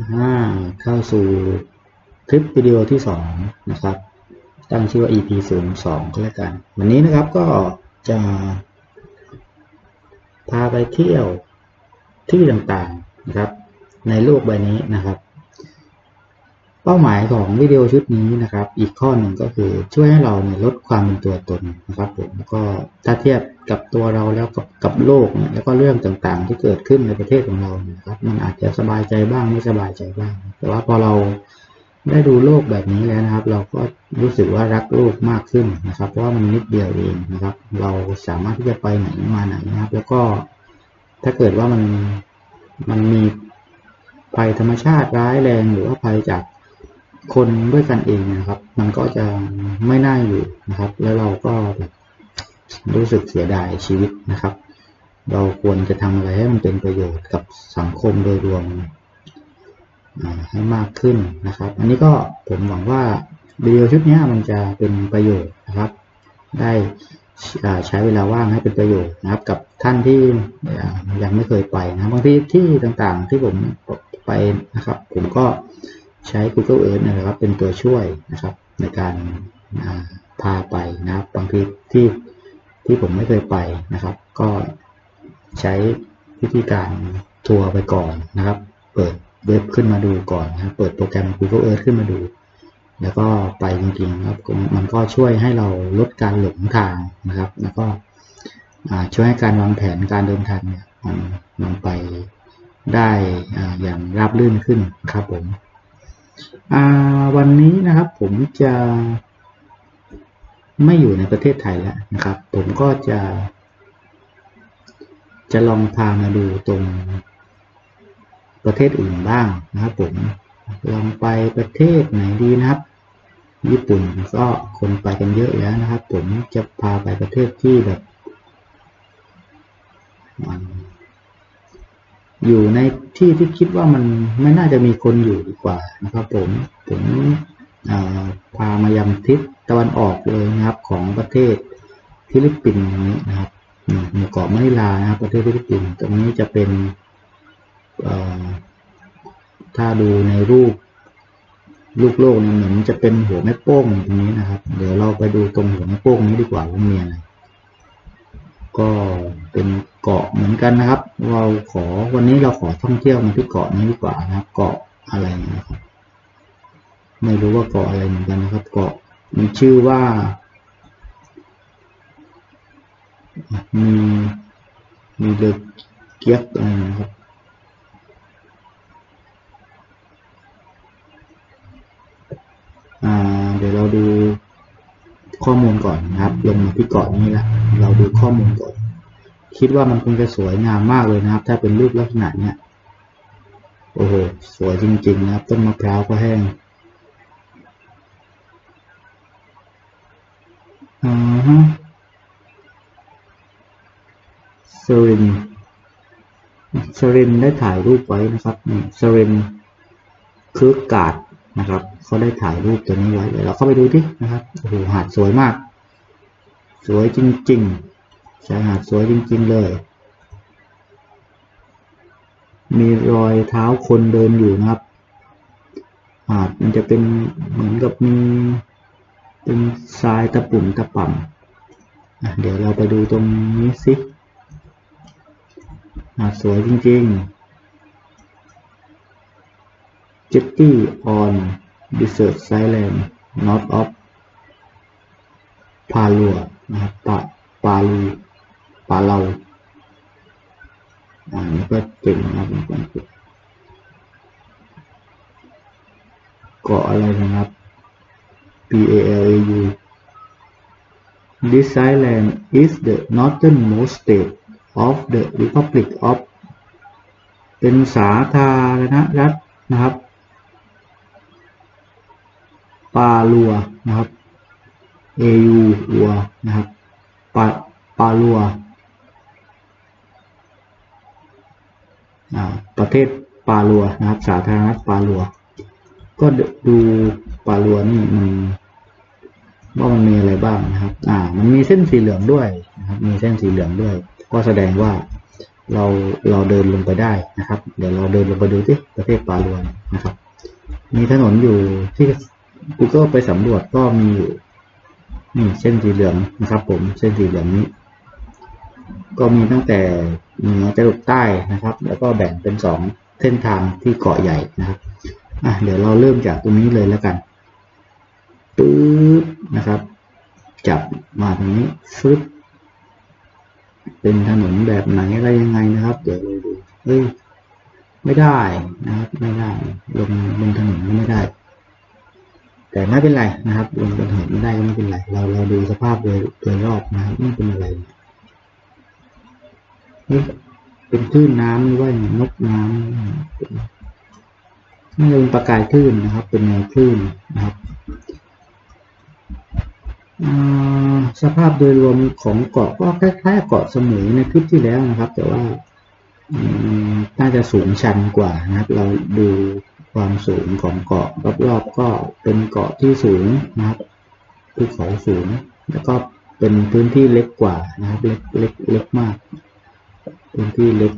อ่าเข้าสู่คลิปวิดีโอที่สองนะครับ ตั้งชื่อว่า EP 0 2ก็แล้วกัน วันนี้นะครับก็จะ พาไปเที่ยวที่ต่างๆนะครับ ในโลกใบนี้นะครับ เป้าหมายของวิดีโอชุดนี้นะครับ อีกข้อหนึ่งก็คือช่วยให้เราเนี่ยลด ความเป็นตัวตนนะครับผมแล้วก็ถ้าเทียบกับตัวเราแล้วกับกับโลกเนี่ยแล้วก็เรื่องต่างๆ ที่เกิดขึ้นในประเทศของเรานะครับ มันอาจจะสบายใจบ้างไม่สบายใจบ้าง แต่ว่าพอเราได้ดูโลกแบบนี้แล้วนะครับ เราก็รู้สึกว่ารักโลกมากขึ้นนะครับ เพราะว่ามันนิดเดียวเองนะครับ เราสามารถที่จะไปไหนมาไหนนะครับ แล้วก็ถ้าเกิดว่ามันมันมีภัยธรรมชาติร้ายแรงหรือว่าภัยจาก คนด้วยกันเองนะครับ มันก็จะไม่น่าอยู่นะครับ แล้วเราก็แบบรู้สึกเสียดายชีวิตนะครับ เราควรจะทำอะไรให้มันเป็นประโยชน์กับสังคมโดยรวมให้มากขึ้นนะครับ อันนี้ก็ผมหวังว่าวิดีโอชุดนี้มันจะเป็นประโยชน์นะครับ ได้ใช้เวลาว่างให้เป็นประโยชน์นะครับ กับท่านที่ยังไม่เคยไปนะบางที่ที่ต่างๆที่ผมไปนะครับ ผมก็ ใช้ Google Earth นะครับเป็นตัวช่วยนะครับในการาพาไปนะครับบางทีที่ที่ผมไม่เคยไปนะครับ ก็ใช้วิธีการทัวร์ไปก่อนนะครับ เปิดเว็บขึ้นมาดูก่อนนะครับเปิดโปรแกรม Google Earth ขึ้นมาดู แล้วก็ไปจริงๆครับมันก็ช่วยให้เราลดการหลงทางนะครับ แล้วก็ช่วยให้การวางแผนการเดินทางเนี่ยมันมันไปได้อย่างราบรื่นขึ้นครับผม วันนี้นะครับผมจะไม่อยู่ในประเทศไทยแล้วนะครับ ผมก็จะ จะลองพามาดูตรงประเทศอื่นบ้างนะครับผมลองไปประเทศไหนดีนะครับ ญี่ปุ่นก็คนไปกันเยอะแล้วนะครับ ผมจะพาไปประเทศที่แบบ อยู่ในที่ที่คิดว่ามันไม่น่าจะมีคนอยู่ดีกว่านะครับ ผมผมพามายังทิศตะวันออกเลยนะครับของประเทศฟิลิปปินส์นี้นะครับหมู่เกาะมะนิลานะครับประเทศฟิลิปปินส์ตรงนี้จะเป็นถ้าดูในรูปลูกโลกเนี่ยเหมือนจะเป็นหัวแม่โป้งอยู่ตรงนี้นะครับ เดี๋ยวเราไปดูตรงหัวแม่โป้งนี้ดีกว่าว่ามีอะไร ก็เป็นเกาะเหมือนกันนะครับ เราขอวันนี้เราขอท่องเที่ยวมาที่เกาะนี้ดีกว่านะครับ เกาะอะไรนะครับ ไม่รู้ว่าเกาะอะไรเหมือนกันนะครับ เกาะมันชื่อว่ามีมีเดอะเกียกอะไรนะครับ ข้อมูลก่อนนะครับ ลงมาที่เกาะนี้แล้วเราดูข้อมูลก่อน คิดว่ามันคงจะสวยงามมากเลยนะครับ ถ้าเป็นรูปลักษณะเนี้ยโอ้โหสวยจริงๆนะครับต้นมะพร้าวก็แห้งอ่าฮะสรินสรินได้ถ่ายรูปไว้นะครับนี่สรินคือกาดนะครับ เขาได้ถ่ายรูปตัวนี้ไว้เดี๋ยวเราเข้าไปดูที่นะครับโอ้โหหาดสวยมาก สวยจริงๆชายหาดสวยจริง ๆ เลย มีรอยเท้าคนเดินอยู่นะครับ หาดมันจะเป็นเหมือนกับมีเป็นทรายตะปุ่มตะป่ำอะเดี๋ยวเราไปดูตรงนี้สิหาดสวยจริง ๆ Jetty on Desert Island North of พาลัวนะครับปาปาลูปาเลาอ่านี่ก็เก่งนะครับเกาะอะไรนะครับ P A L A U This island is the northernmost state of the Republic of เป็นสาธารณรัฐนะครับ ปาลัวนะครับ A U อัวนะครับปาปาลัวประเทศปาลัวนะครับ สาธารณรัฐปาลัว ก็ดูปาลัวนี่มันว่ามันมีอะไรบ้างนะครับ อ่า มันมีเส้นสีเหลืองด้วยนะครับ มีเส้นสีเหลืองด้วย ก็แสดงว่าเราเราเดินลงไปได้นะครับ เดี๋ยวเราเดินลงไปดูที่ประเทศปาลัวนะครับ มีถนนอยู่ที่ Google ไปสำรวจก็มีอยู่นี่เส้นสีเหลืองนะครับผมเส้นสีเหลืองนี้ ก็มีตั้งแต่เหนือจรดใต้นะครับ แล้วก็แบ่งเป็นสองเส้นทางที่เกาะใหญ่นะครับอะเดี๋ยวเราเริ่มจากตรงนี้เลยแล้วกันปึ๊บนะครับ จับมาตรงนี้ฟึบเป็นถนนแบบไหนอะไรยังไงนะครับ เดี๋ยวเราดูเฮ้ยไม่ได้นะครับ ไม่ได้ ลงบนถนนไม่ได้ แต่ไม่เป็นไรนะครับลงบนถนนไม่ได้ก็ไม่เป็นไร เราเราดูสภาพโดยโดยรอบนะครับไม่เป็นอะไรนี่เป็นคลื่นน้ำหรือว่านกน้ำนน่เป็นประกายคลื่นนะครับ เป็นแนวคลื่นนะครับสภาพโดยรวมของเกาะก็คล้ายๆเกาะสมุยในคลิปที่แล้วนะครับ แต่ว่า น่าจะสูงชันกว่านะครับ เราดูความสูงของเกาะรอบๆก็เป็นเกาะที่สูงนะครับภูเขาสูง แล้วก็เป็นพื้นที่เล็กกว่านะครับเล็กเล็กเล็กมาก พื้นที่เล็ก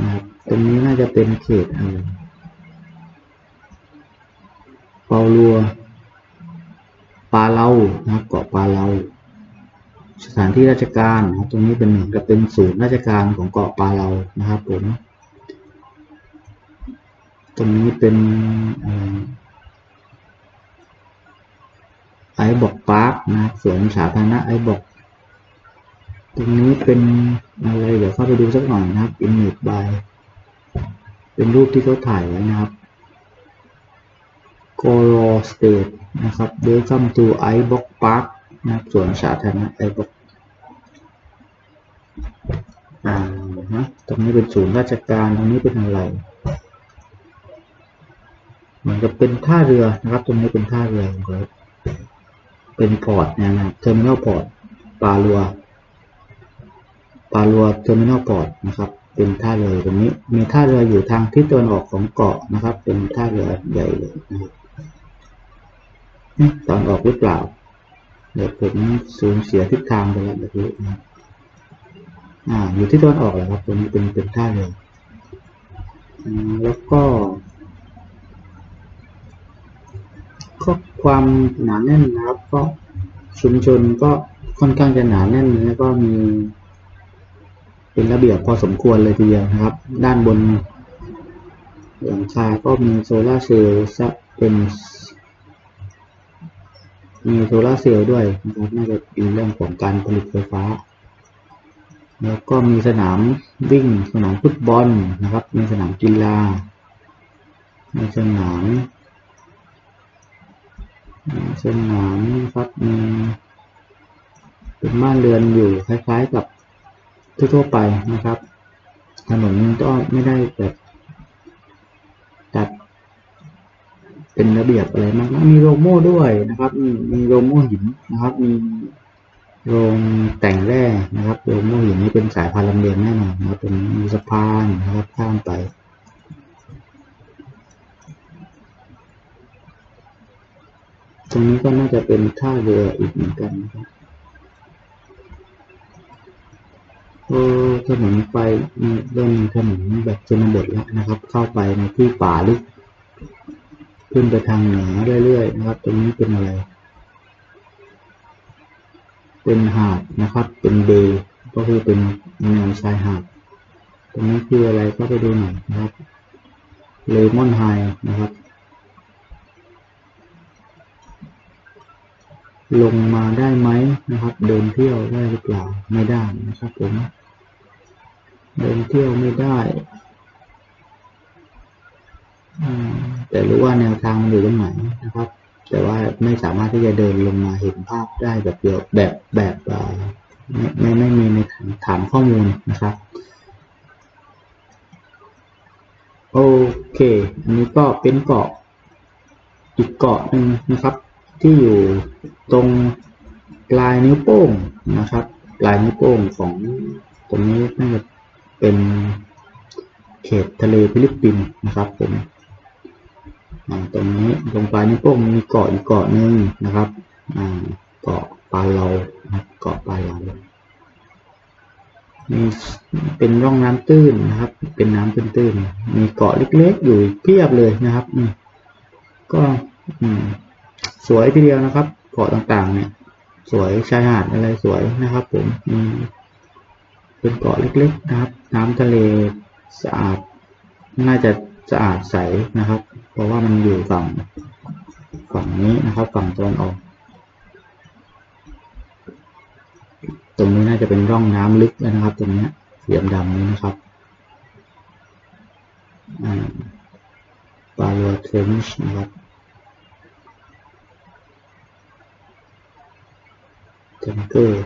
นะครับ ตรงนี้น่าจะเป็นเขตอะไรเปาลัวปาเลานะครับเกาะปาเลา สถานที่ราชการนะครับตรงนี้เป็นเหมือนกับเป็นศูนย์ราชการของเกาะปาเลานะครับผม ตรงนี้เป็นไอบอกพาร์คนะสวนสาธารณะไอบอกตรงนี้เป็นอะไรเดี๋ยวเข้าไปดูสักหน่อยนะครับ image by เป็นรูปที่เขาถ่ายไว้นะครับ g o r o State นะครับ Welcome to iBox Park นะครับสวนสาธารณะ iBox อ่าฮะตรงนี้เป็นศูนย์ราชการตรงนี้เป็นอะไรเหมือนกับเป็นท่าเรือนะครับ ตรงนี้เป็นท่าเรือครับเป็นพอร์ตนะครับเทอร์มินอลพอร์ตปาลัวปาลัวเทอร์มินอลพอร์ตนะครับ เป็นท่าเรือตรงนี้ มีท่าเรืออยู่ทางทิศตะวันออกของเกาะนะครับ เป็นท่าเรือใหญ่เลยนะครับตอนออกหรือเปล่าเดี๋ยวผมสูญเสียทิศทางไปแล้วแบบนี้นะครับ อ่าอยู่ที่ตะวันออกแหละครับตรงนี้เป็นเป็นท่าเรืออ่าแล้วก็ก็ความหนาแน่นนะครับ ก็ชุมชนก็ค่อนข้างจะหนาแน่นแล้วก็มี เป็นระเบียบพอสมควรเลยทีเดียวนะครับ ด้านบน หลังคาก็มีโซลาเซลล์เป็นมีโซลาเซลล์ด้วยนะครับน่าจะเป็นเรื่องของการผลิตไฟฟ้า แล้วก็มีสนามวิ่ง สนามฟุตบอลนะครับ มีสนามกีฬา มีสนามมีสนามนะครับมีเป็นบ้านเรือนอยู่คล้ายๆกับทั่วๆไปนะครับ ถนนก็ไม่ได้แบบตัดเป็นระเบียบอะไรมาก มีโรโม่ด้วยนะครับ มีโรโม่หินนะครับ มี โรงแต่งแร่นะครับโรงโม่หินนี้เป็นสายพานลำเลียงแน่นอนนะครับเป็นมีสะพานนะครับข้ามไปตรงนี้ก็น่าจะเป็นท่าเรืออีกเหมือนกันนะครับโอ้ถนนไปเริ่มถนนแบบชนบทแล้วนะครับ เข้าไปในที่ป่าลึกขึ้นไปทางเหนือเรื่อยๆนะครับ ตรงนี้เป็นอะไร เป็นหาดนะครับ เป็นเบย์ก็คือเป็นแนวชายหาด ตรงนี้คืออะไรก็ไปดูหน่อยนะครับเลมอนไฮนะครับ ลงมาได้ไหมนะครับ เดินเที่ยวได้หรือเปล่าไม่ได้นะครับผมเดินเที่ยวไม่ได้ แต่รู้ว่าแนวทางมันอยู่ตรงไหนนะครับ แต่ว่าไม่สามารถที่จะเดินลงมาเห็นภาพได้แบบเดียวแบบแบบไม่ไม่ไม่มีในฐานข้อมูลนะครับโอเค อันนี้ก็เป็นเกาะอีกเกาะหนึ่งนะครับ ที่อยู่ตรงปลายนิ้วโป้งนะครับปลายนิ้วโป้งของตรงนี้น่าจะเป็นเขตทะเลฟิลิปปินส์นะครับผม ตรงนี้ตรงปลายนิ้วโป้งมีเกาะอีกเกาะหนึ่งนะครับเกาะปลาเลาเกาะปลาเลามีเป็นร่องน้ำตื้นนะครับ เป็นน้ำตื้นๆ มีเกาะเล็กๆ อยู่เพียบเลยนะครับนี่ก็สวยทีเดียวนะครับ เกาะต่างๆ เนี่ย สวยชายหาดอะไรสวยนะครับ ผมมีเป็นเกาะเล็ก ๆ นะครับ น้ำทะเลสะอาด น่าจะสะอาดใสนะครับ เพราะว่ามันอยู่ฝั่งฝั่งนี้นะครับ ฝั่งตะวันออก ตรงนี้น่าจะเป็นร่องน้ำลึกแล้วนะครับ ตรงนี้ยสีดำๆนี้นะครับปาโลเทรนช์นะครับ เทนเกอร์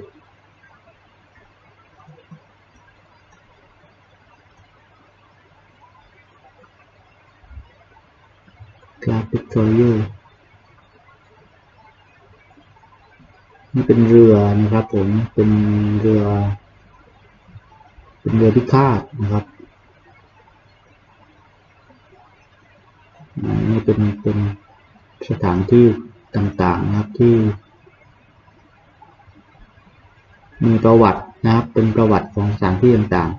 กราฟิกโทรเยอร์นี่เป็นเรือนะครับ ผมเป็นเรือ เป็นเรือพิฆาตนะครับนี่เป็นเป็นสถานที่ต่างๆนะครับที่ มีประวัตินะครับ เป็นประวัติของสถานที่ต่าง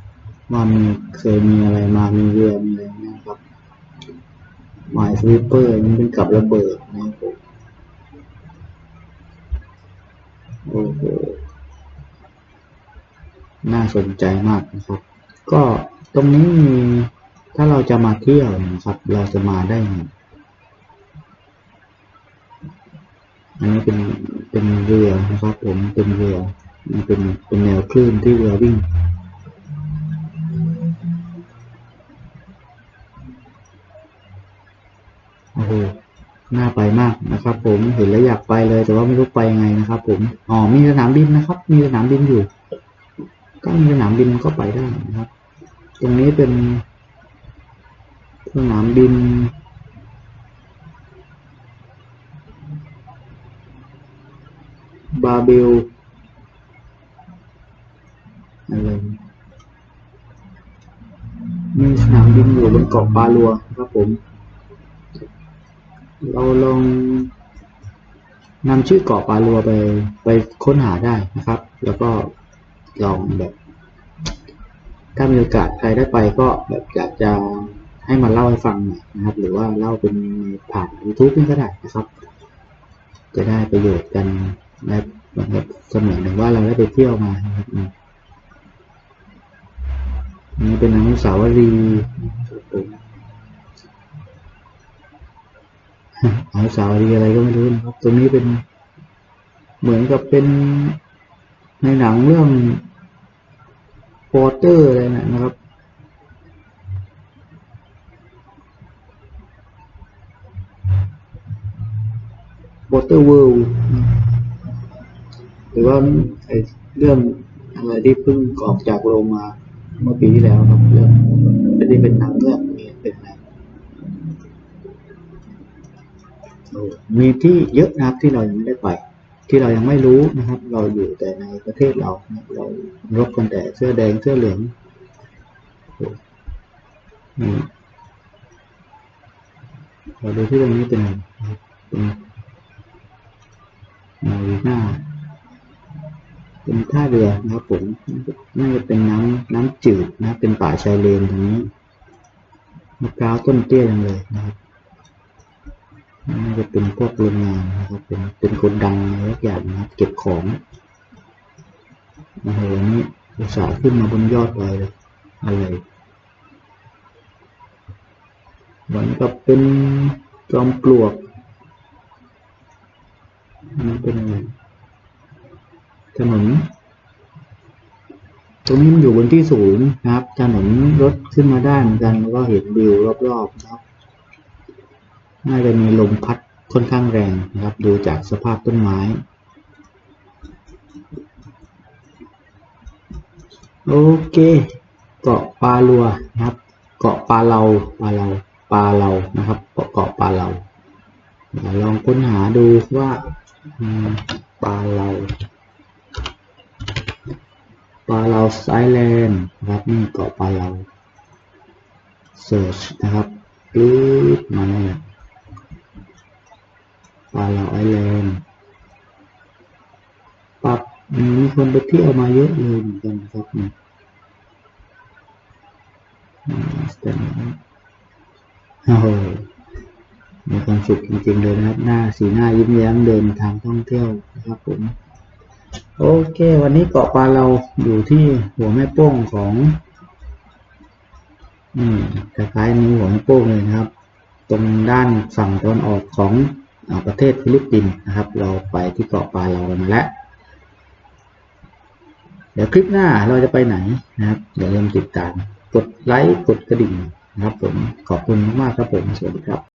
ๆ ว่ามีเคยมีอะไรมามีเรือมีอะไรนะ หมายสวิปเปอร์มันเป็นกับระเบิดนะครับผมโอ้โหน่าสนใจมากนะครับ ก็ตรงนี้มีถ้าเราจะมาเที่ยวนะครับ เราจะมาได้ไอันนี้เป็นเป็นเรือนะครับ ผมเป็นเรือมันเป็นเป็นแนวคลื่นที่เรือวิ่ง น่าไปมากนะครับ ผมเห็นแล้วอยากไปเลย แต่ว่าไม่รู้ไปยังไงนะครับ ผมอ๋อมีสนามบินนะครับ มีสนามบินอยู่ ก็มีสนามบินก็ไปได้นะครับ ตรงนี้เป็นสนามบินบาเบลอะไรมีสนามบินอยู่บนเกาะปาลัวครับผม เราลองนำชื่อเกาะปาลัวไปไปค้นหาได้นะครับ แล้วก็ลองแบบ ถ้ามีโอกาสใครได้ไปก็แบบอยากจะให้มาเล่าให้ฟังหน่อยนะครับ หรือว่าเล่าเป็นผ่าน YouTube นี่ก็ได้นะครับ จะได้ประโยชน์กันและแบบเสมือนหนึ่งว่าเราได้ไปเที่ยวมานะครับนี่เป็นอนุสาวรีย์ ครับผมอนุสาวรีอะไรก็ไม่รู้นะครับตรงนี้เป็นเหมือนกับเป็นในหนังเรื่องโปเตอร์อะไรนะครับโปเตอร์เวิลด์หรือว่าไอเรื่องอะไรที่เพิ่งออกจากโรงมาเมื่อปีที่แล้วครับเรื่องไม่ได้เป็นหนังเรื่องนี้เป็นอะไมีที่เยอะนะครับที่เรายังไม่ได้ไป ที่เรายังไม่รู้นะครับ เราอยู่แต่ในประเทศเราเรารบกันแต่เสื้อแดงเสื้อเหลืองเราดูที่ตรงนี้เป็นอะไรนะครับเป็นมารีนาเป็นท่าเรือนะครับผมน่าจะเป็นน้ำน้ำจืดนะเป็นป่าชายเลนตรงนี้มะพร้าวต้นเตี้ยจังเลยนะครับ น่าจะเป็นพวกโรงงานนะครับ เป็นเป็นคนดังอะไรสักอย่างนะครับ เก็บของโอ้โหนี่อุตสาห์ขึ้นมาบนยอดเลยอะไรเหมือนกับเป็นจอมปลวกนี่เป็นอะไรถนนตรงนี้มันอยู่บนที่สูงนะครับถนนรถขึ้นมาได้เหมือนกันแล้วก็เห็นวิวรอบๆนะครับ น่าจะมีลมพัดค่อนข้างแรงนะครับ ดูจากสภาพต้นไม้ โอเค เกาะปลาลัวนะครับ เกาะปลาเลาปลาเลาปลาเลานะครับ เกาะเกาะปลาเดี๋ยวลองค้นหาดูว่าอืมปาเลาปลาเลาไอแลนด์นะครับนี่เกาะปลาเลาเสิร์ชนะครับปื๊ดมาแล้ว ปาลาไอแลนด์ปรับมีคนไปเที่ยวมาเยอะเลยเหมือนกันนะครับนี่ยอืมแต่โอ้โหมีความสุขจริงๆเลยนะครับ หน้าสีหน้ายิ้มแย้มเดินทางท่องเที่ยวนะครับผม โอเค วันนี้เกาะปลาเราอยู่ที่หัวแม่โป้งของนี่คล้ายๆนิ้วหัวแม่โป้งเลยนะครับ ตรงด้านฝั่งตะวันออกของ ประเทศฟิลิปปินส์นะครับ เราไปที่เกาะปาเรากันมาแล้ว เดี๋ยวคลิปหน้าเราจะไปไหนนะครับอย่าลืมติดตาม กดไลค์ กดกระดิ่งนะครับผม ขอบคุณมากๆครับผม สวัสดีครับ